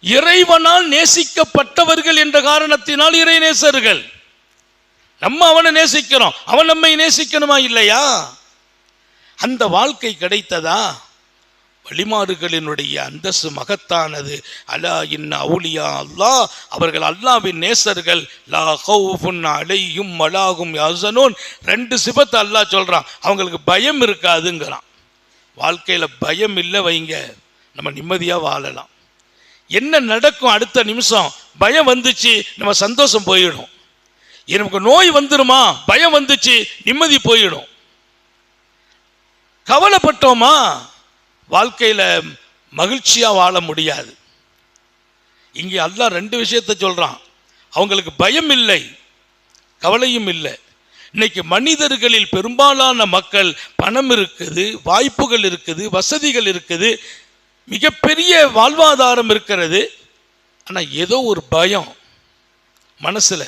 இறைவனால் நேசிக்கப்பட்டவர்கள் என்ற காரணத்தினால் இறைநேசர்கள். நம்ம அவனை நேசிக்கிறோம். அவன் நம்மை நேசிக்கணுமா இல்லையா? அந்த வாழ்க்கை கிடைத்ததா? வழிமாறுகளினுடைய அந்தஸ்து மகத்தானது. அலா இன்ன அவுலியா அல்லாஹ் அவர்கள் அல்லாவின் நேசர்கள். லா ஹவுஃபுன் அலையும் மலாகும் யாசனோன் ரெண்டு சிபத்தை அல்லாஹ் சொல்கிறான் அவங்களுக்கு பயம் இருக்காதுங்கிறான். வாழ்க்கையில் பயம் இல்லை வைங்க. நம்ம நிம்மதியாக வாழலாம். என்ன நடக்கும் அடுத்த நிமிஷம்? பயம் வந்துச்சு நம்ம சந்தோஷம் போயிடும். நமக்கு நோய் வந்துருமா? பயம் வந்துச்சு நிம்மதி போயிடும். கவலைப்பட்டோமா? வாழ்க்கையில் மகிழ்ச்சியாக வாழ முடியாது. இங்கே எல்லாம் ரெண்டு விஷயத்தை சொல்கிறான் அவங்களுக்கு பயம் இல்லை கவலையும் இல்லை. இன்னைக்கு மனிதர்களில் பெரும்பாலான மக்கள் பணம் இருக்குது வாய்ப்புகள் இருக்குது வசதிகள் இருக்குது. மிகப்பெரிய வாழ்வாதாரம் இருக்கிறது. ஆனால் ஏதோ ஒரு பயம் மனசில்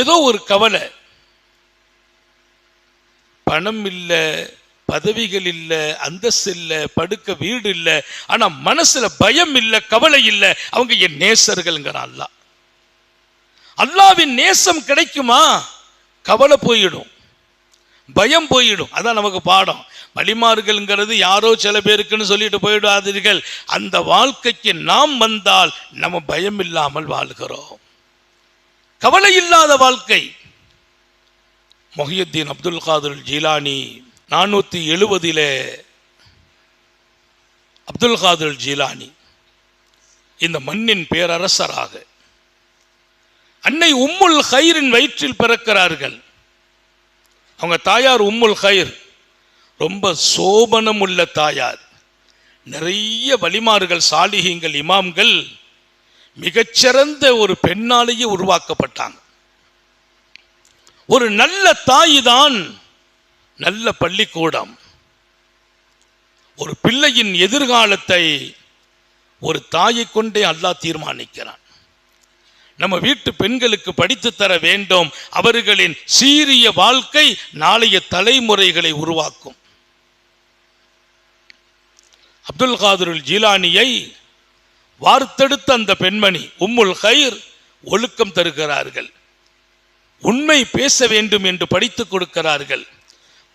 ஏதோ ஒரு கவலை. பணம் இல்லை பதவிகள் இல்லை அந்தஸ்து இல்லை படுக்க வீடு இல்லை. ஆனால் மனசில் பயம் இல்லை கவலை இல்லை. அவங்க என் நேசர்கள்ங்கிறான் அல்லாஹ். அல்லாவின் நேசம் கிடைக்குமா? கவலை போயிடும். பயம் போயிடும். அதான் நமக்கு பாடம். வழிமாறுகள்ங்கிறது யாரோ சில பேருக்குன்னு சொல்லிட்டு போயிடாதீர்கள். அந்த வாழ்க்கைக்கு நாம் வந்தால் நம்ம பயம் இல்லாமல் வாழ்கிறோம். கவலை இல்லாத வாழ்க்கை. மொஹியுத்தீன் அப்துல் காதர் ஜீலானி நானூற்றி எழுபதிலே அப்துல் காதர் ஜீலானி இந்த மண்ணின் பேரரசராக அன்னை உம்முல் ஹைரின் வயிற்றில் பிறக்கிறார்கள். அவங்க தாயார் உம்முல் கயிர். ரொம்ப சோபனம் உள்ள தாயார். நிறைய வழிமாறுகள் சாலிகிங்கள் இமாம்கள் மிகச்சிறந்த ஒரு பெண்ணாலேயே உருவாக்கப்பட்டாங்க. ஒரு நல்ல தாய் தான் நல்ல பள்ளிக்கூடம். ஒரு பிள்ளையின் எதிர்காலத்தை ஒரு தாயை கொண்டே அல்லாஹ் தீர்மானிக்கிறான். நம்ம வீட்டு பெண்களுக்கு படித்து தர வேண்டும். அவர்களின் சீரிய வாழ்க்கை நாளைய தலைமுறைகளை உருவாக்கும். அப்துல் காதருல் ஜீலானியை வார்த்தெடுத்த அந்த பெண்மணி உம்முல் ஹைர் ஒழுக்கம் தருகிறார்கள். உண்மை பேச வேண்டும் என்று படித்துக் கொடுக்கிறார்கள்.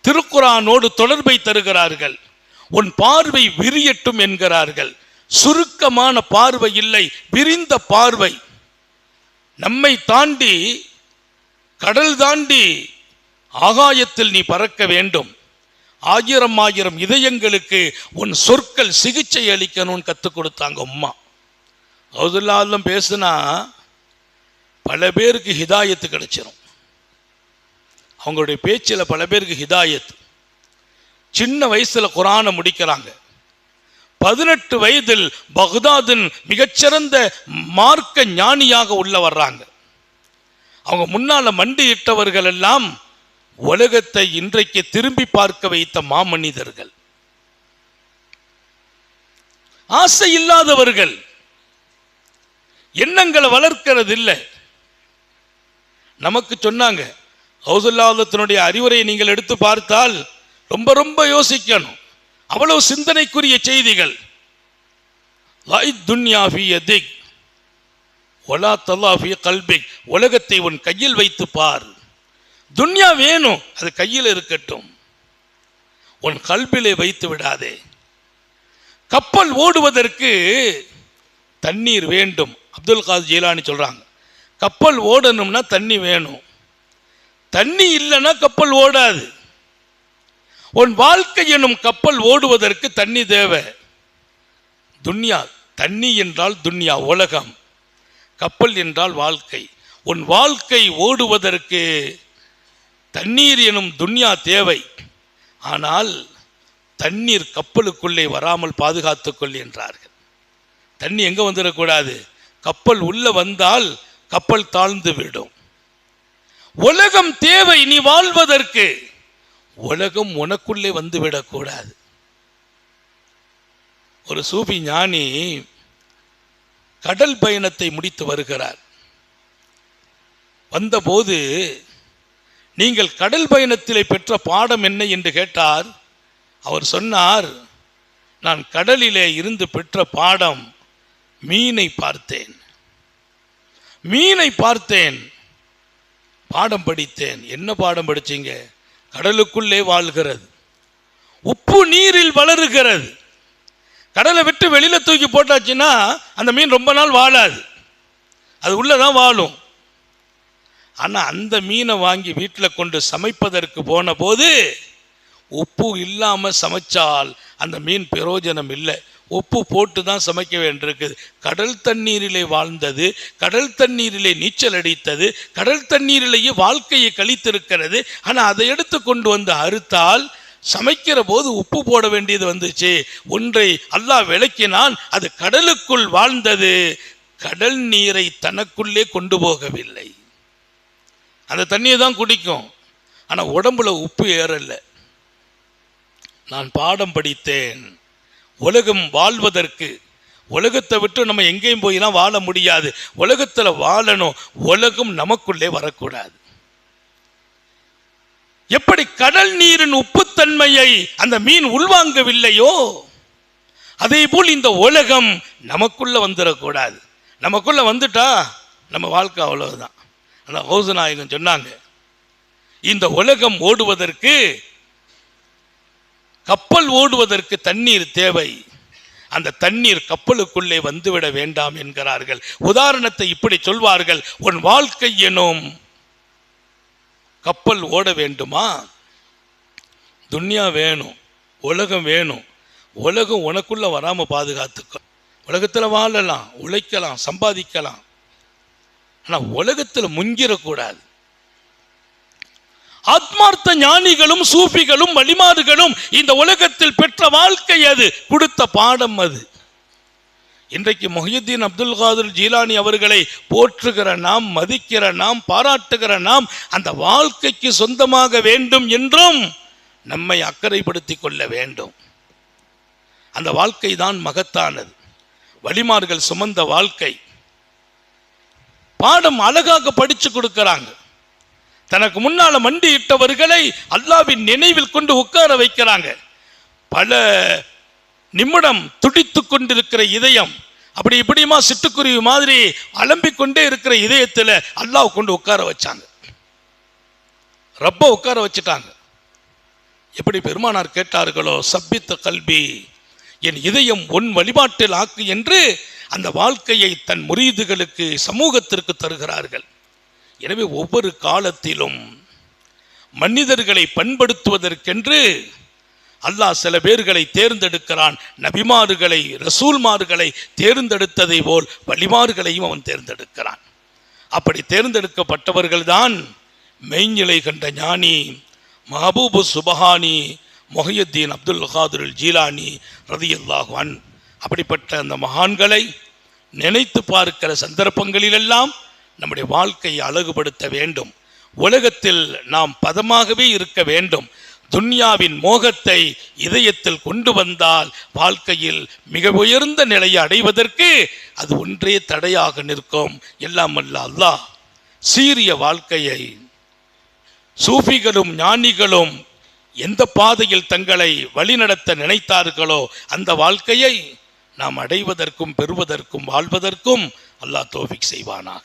திருக்குறானோடு தொடர்பை தருகிறார்கள். உன் பார்வை விரியட்டும் என்கிறார்கள். சுருக்கமான பார்வை இல்லை விரிந்த பார்வை. நம்மை தாண்டி கடல் தாண்டி ஆகாயத்தில் நீ பறக்க வேண்டும். ஆயிரம் ஆயிரம் இதயங்களுக்கு உன் சொற்கள் சிகிச்சை அளிக்கணும்னு கற்றுக் கொடுத்தாங்க உம்மா. அவுதுல்லாலும் பேசுனா பல பேருக்கு ஹிதாயத்து கிடைச்சிரும். அவங்களுடைய பேச்சில் பல பேருக்கு ஹிதாயத் சின்ன வயசில் குரானை முடிக்கிறாங்க. பதினெட்டு வயதில் பகுதாதின் மிகச்சிறந்த மார்க்க ஞானியாக உள்ள வர்றாங்க. அவங்க முன்னால மண்டியிட்டவர்கள் எல்லாம் உலகத்தை இன்றைக்கு திரும்பி பார்க்க வைத்த மாமனிதர்கள். ஆசை இல்லாதவர்கள். எண்ணங்களை வளர்க்கிறது இல்லை நமக்கு சொன்னாங்க ஹவுசுல்லாதத்தினுடைய அறிவுரையை நீங்கள் எடுத்து பார்த்தால் ரொம்ப ரொம்ப யோசிக்கணும். அவ்வளவு சிந்தனைக்குரிய செய்திகள். லாய் துன்யா ஃபி ஒலா தல்லா ஃபி கல்பிக். உலகத்தை உன் கையில் வைத்து பார். துன்யா வேணும் அது கையில் இருக்கட்டும். உன் கல்பிலே வைத்து விடாதே. கப்பல் ஓடுவதற்கு தண்ணீர் வேண்டும். அப்துல் காது ஜீலானி சொல்கிறாங்க கப்பல் ஓடணும்னா தண்ணி வேணும். தண்ணி இல்லைன்னா கப்பல் ஓடாது. உன் வாழ்க்கை எனும் கப்பல் ஓடுவதற்கு தண்ணி தேவை. துன்யா தண்ணி என்றால் துன்யா உலகம். கப்பல் என்றால் வாழ்க்கை. உன் வாழ்க்கை ஓடுவதற்கு தண்ணீர் எனும் துன்யா தேவை. ஆனால் தண்ணீர் கப்பலுக்குள்ளே வராமல் பாதுகாத்துக்கொள் என்றார்கள். தண்ணி எங்கே வந்துடக்கூடாது? கப்பல் உள்ளே வந்தால் கப்பல் தாழ்ந்து விடும். உலகம் தேவை நீ வாழ்வதற்கு. உலகம் உனக்குள்ளே வந்து விடக்கூடாது ஒரு சூபி ஞானி கடல் பயணத்தை முடித்து வருகிறார். வந்தபோது நீங்கள் கடல் பயணத்திலே பெற்ற பாடம் என்ன? என்று கேட்டார். அவர் சொன்னார் நான் கடலிலே இருந்து பெற்ற பாடம் மீனை பார்த்தேன். மீனை பார்த்தேன். பாடம் படித்தேன். என்ன பாடம் படிச்சீங்க? கடலுக்குள்ளே வாழ்கிறது. உப்பு நீரில் வளருகிறது. கடலை விட்டு வெளியில் தூக்கி போட்டாச்சுன்னா அந்த மீன் ரொம்ப நாள் வாழாது. அது உள்ளே தான் வாழும். ஆனால் அந்த மீனை வாங்கி வீட்டில் கொண்டு சமைப்பதற்கு போன போது உப்பு இல்லாமல் சமைச்சால் அந்த மீன் பிரயோஜனம் இல்லை. உப்பு போட்டு தான் சமைக்க வேண்டியிருக்குது கடல் தண்ணீரிலே வாழ்ந்தது கடல் தண்ணீரிலே நீச்சல் அடித்தது கடல் தண்ணீரிலேயே வாழ்க்கையை கழித்திருக்கிறது. ஆனால் அதை எடுத்து கொண்டு வந்து அறுத்தால் சமைக்கிற போது உப்பு போட வேண்டியது வந்துச்சு. ஒன்றை அல்லாஹ் விளக்கினான் அது கடலுக்குள் வாழ்ந்தது. கடல் நீரை தனக்குள்ளே கொண்டு போகவில்லை. அந்த தண்ணியை தான் குடிக்கும். ஆனால் உடம்புல உப்பு ஏறலை. நான் பாடம் படித்தேன். உலகம் வாழ்வதற்கு. உலகத்தை விட்டு நம்ம எங்கேயும் போயெல்லாம் வாழ முடியாது. உலகத்தில் வாழணும். உலகம் நமக்குள்ளே வரக்கூடாது. எப்படி கடல் நீரின் உப்புத்தன்மையை அந்த மீன் உள்வாங்கவில்லையோ அதே போல் இந்த உலகம் நமக்குள்ள வந்துடக்கூடாது நமக்குள்ள வந்துட்டா நம்ம வாழ்க்கை அவ்வளவுதான். ஆனால் ஹோசநாயகன் சொன்னாங்க இந்த உலகம் ஓடுவதற்கு கப்பல் ஓடுவதற்கு தண்ணீர் தேவை. அந்த தண்ணீர் கப்பலுக்குள்ளே வந்துவிட வேண்டாம் என்கிறார்கள். உதாரணத்தை இப்படி சொல்வார்கள். உன் வாழ்க்கை எனும் கப்பல் ஓட வேண்டுமா? துன்யா வேணும். உலகம் வேணும். உலகம் உனக்குள்ள வராமல் பாதுகாத்துக்கும். உலகத்தில் வாழலாம் உழைக்கலாம் சம்பாதிக்கலாம். ஆனால் உலகத்தில் முங்கிடக்கூடாது ஆத்மார்த்த ஞானிகளும் சூஃபிகளும் வழிமாறுகளும் இந்த உலகத்தில் பெற்ற வாழ்க்கை அது. கொடுத்த பாடம் அது. இன்றைக்கு மொஹியுத்தீன் அப்துல் காதர் ஜீலானி அவர்களை போற்றுகிற நாம் மதிக்கிற நாம் பாராட்டுகிற நாம் அந்த வாழ்க்கைக்கு சொந்தமாக வேண்டும் என்றும் நம்மை அக்கறைப்படுத்தி கொள்ள வேண்டும். அந்த வாழ்க்கை தான் மகத்தானது. வழிமார்கள் சுமந்த வாழ்க்கை. பாடம் அழகாக படிச்சு கொடுக்கிறாங்க. தனக்கு முன்னால மண்டியிட்டவர்களை அல்லாவின் நினைவில் கொண்டு உட்கார வைக்கிறாங்க. பல நிமிடம் துடித்து கொண்டிருக்கிற இதயம் அப்படி இப்படியுமா சிட்டுக்குருவி மாதிரி அலம்பிக் கொண்டே இருக்கிற இதயத்தில் அல்லாஹ் கொண்டு உட்கார வச்சாங்க. ரப்ப உட்கார வச்சுட்டாங்க. எப்படி பெருமானார் கேட்டார்களோ சப்பித்த கல்வி என் இதயம் உன் வழிபாட்டில் ஆக்கு என்று அந்த வாழ்க்கையை தன் முறியீதுகளுக்கு சமூகத்திற்கு தருகிறார்கள். எனவே ஒவ்வொரு காலத்திலும் மனிதர்களை பண்படுத்துவதற்கென்று அல்லாஹ் சில பேர்களை தேர்ந்தெடுக்கிறான். நபிமார்களை ரசூல்மார்களை தேர்ந்தெடுத்ததை போல் வழிமார்களையும் அவன் தேர்ந்தெடுக்கிறான். அப்படி தேர்ந்தெடுக்கப்பட்டவர்கள்தான் மெய்நிலை கண்ட ஞானி மஹபூபு சுபஹானி மொஹியுத்தீன் அப்துல் காதுல் ஜீலானி ரதியல்லாஹு அன். அப்படிப்பட்ட அந்த மகான்களை நினைத்து பார்க்கிற சந்தர்ப்பங்களிலெல்லாம் நம்முடைய வாழ்க்கையை அழகுபடுத்த வேண்டும். உலகத்தில் நாம் பதமாகவே இருக்க வேண்டும். துன்யாவின் மோகத்தை இதயத்தில் கொண்டு வந்தால் வாழ்க்கையில் மிக உயர்ந்த நிலையை அடைவதற்கு அது ஒன்றே தடையாக நிற்கும். எல்லாம் அல்ல அல்லாஹ் சீரிய வாழ்க்கையை சூஃபிகளும் ஞானிகளும் எந்த பாதையில் தங்களை வழிநடத்த நினைத்தார்களோ அந்த வாழ்க்கையை நாம் அடைவதற்கும் பெறுவதற்கும் வாழ்வதற்கும் அல்லாஹ் தோஃபிக் செய்வானாக.